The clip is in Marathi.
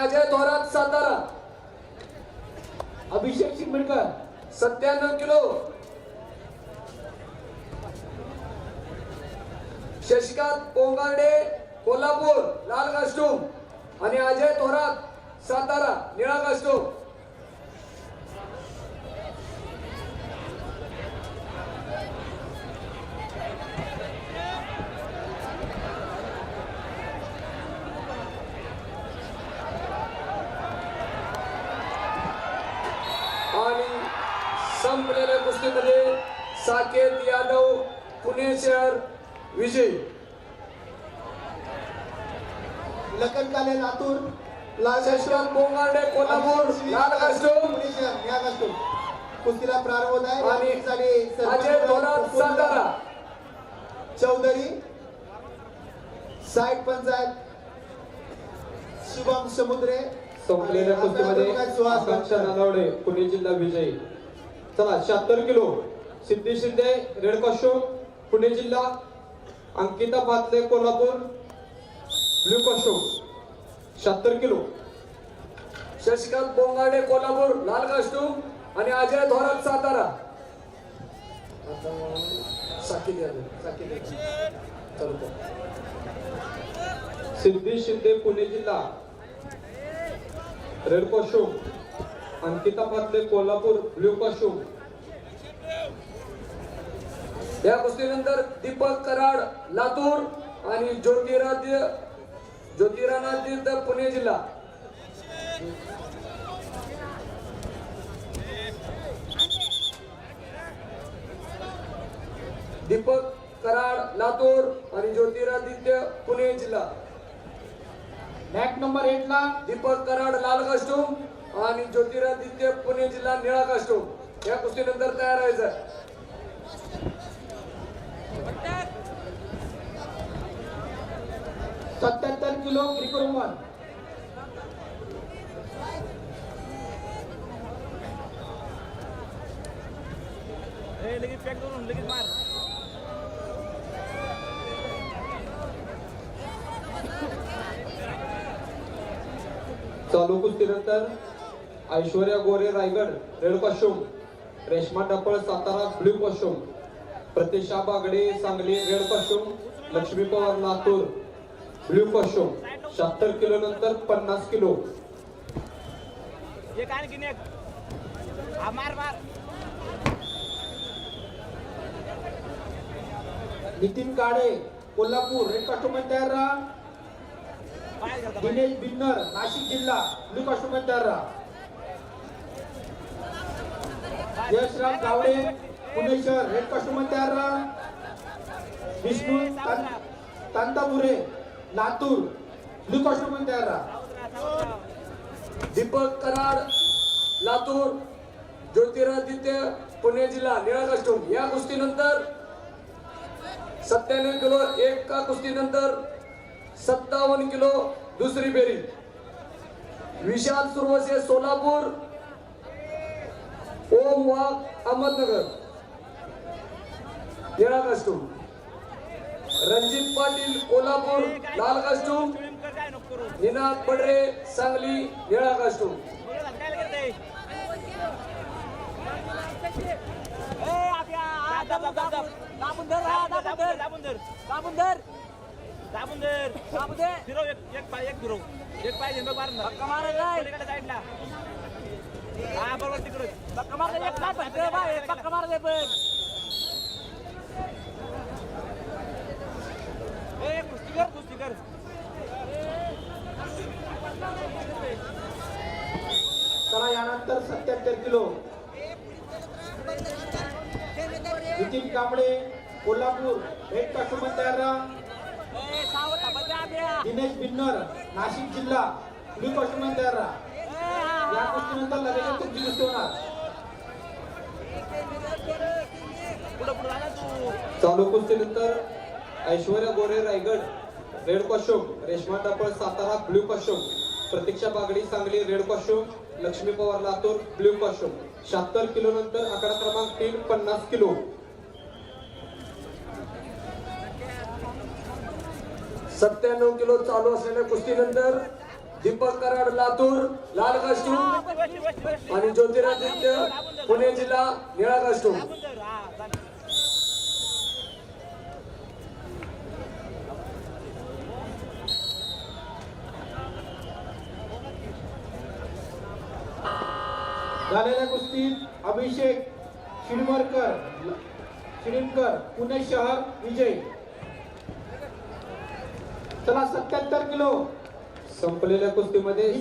अजय थोरात सातारा. अभिषेक शिंगमेडकर सत्त्याण्णव किलो. शशिकांत पोंगाडे कोल्हापूर लाल कास्टूम. आणि अजय थोरात सातारा निळा कास्टूम आणि संपलेल्या कुस्तीमध्ये साकेत यादव पुणे शहर विजय. लखन काले लातूर लाल शशिकांत पोंगाडे कोल्हापूर लाल कास्टूम कुस्तीला प्रारंभ होत आहे. आणि अजय थोरात सातारा. चौधरी साईड पंचायत शुभम समुद्रे. संपलेल्या कुस्तीमध्ये सुहास. नानावडे पुणे जिल्हा विजयी. चला शहात्तर kilo. Siddhi Shinde red costume Pune जिल्हा अंकिता भातले कोल्हापूर ब्ल्यू कॉस्ट्यूम. शहात्तर किलो. शशिकांत पोंगाडे कोल्हापूर लाल कास्टूम आणि अजय थोरात सातारा. सिद्धी शिंदे पुणे जिल्हा. Red costume. Ankita Bhatle Kolhapur blue costume या कुस्तीनंतर दीपक कराड लातूर आणि ज्योतिराद्य ज्योतिरानाद्य पुणे जिल्हा. दीपक कराड लातूर आणि ज्योतिरादित्य पुणे जिल्हा. मॅच नंबर एट ला दीपक कराड लाल कास्टूम आणि ज्योतिरादित्य पुणे जिल्हा निळा कास्टूम या कुस्तीनंतर तयार व्हायचं. सत्याहत्तर किलो त्रिकोण लगेच पॅक करून लगेच मार. चालू कुस्तीनंतर Aishwarya Gore Raigad red costume Reshma Dapal Satara blue costume Pratiksha Bagade Sangli red costume Lakshmi Pawar Latur. Blue costume शहात्तर किलो नंतर पन्नास kilo. Nitin Kale Kolhapur red costume तयार राहा. दिनेश बिन्नर नाशिक जिल्हा ब्लू कॉस्ट्यूम तयार राहा. यशराम गावडे पुणे शहर हेड कॉस्ट्यूम तयार राहा. विष्णू तांतापुरे लातूर ब्लू कॉस्ट्यूम तयार राहा. दीपक कराड लातूर ज्योतिरादित्य पुणे जिल्हा निळा कास्टूम. या कुस्तीनंतर सत्त्याण्णव किलो एका कुस्तीनंतर सत्तावन्न किलो दुसरी बेरी विशाल सुरवसे सोलापूर ओम वाघ अहमदनगर. निळा कास्टूम रणजित पाटील कोल्हापूर लाल कास्टूम निनाद पडरे सांगली निळा कास्टूम फिरव एक एक पाय एक फिरव. एक पाय झेंडू मारून साईडला. हा बरोबर तिकडे पक्का मार दे एक पाय फटके बाय पक्का मार दे पण. ए कुस्ती कर कुस्ती कर. चला यानंतर सत्याहत्तर kilo. Nitin Kamble Kolhapur red costume तयार राहा दिनेश बिन्नर नाशिक जिल्हा ब्लू कॉस्ट्यूम तयार राहा या गोष्टीनंतर लगेच तुमची कुस्ती होणार चालू कुस्तीनंतर Aishwarya Gore Raigad red costume Reshma Tapal Satara blue costume. Pratiksha Bagadi Sangli red costume. Lakshmi Pawar Latur blue costume. शहात्तर किलो नंतर आकडा क्रमांक तीन पन्नास किलो. सत्त्याण्णव किलो चालू असलेल्या कुस्तीनंतर दीपक कराड लातूर लाल कास्टूम आणि ज्योतिरादित्य पुणे जिल्हा निळा कास्टूम. झालेल्या कुस्तीत अभिषेक शिडमरकर शिडीमकर पुणे शहर विजय. चला सत्याहत्तर किलो. संपलेल्या कुस्तीमध्ये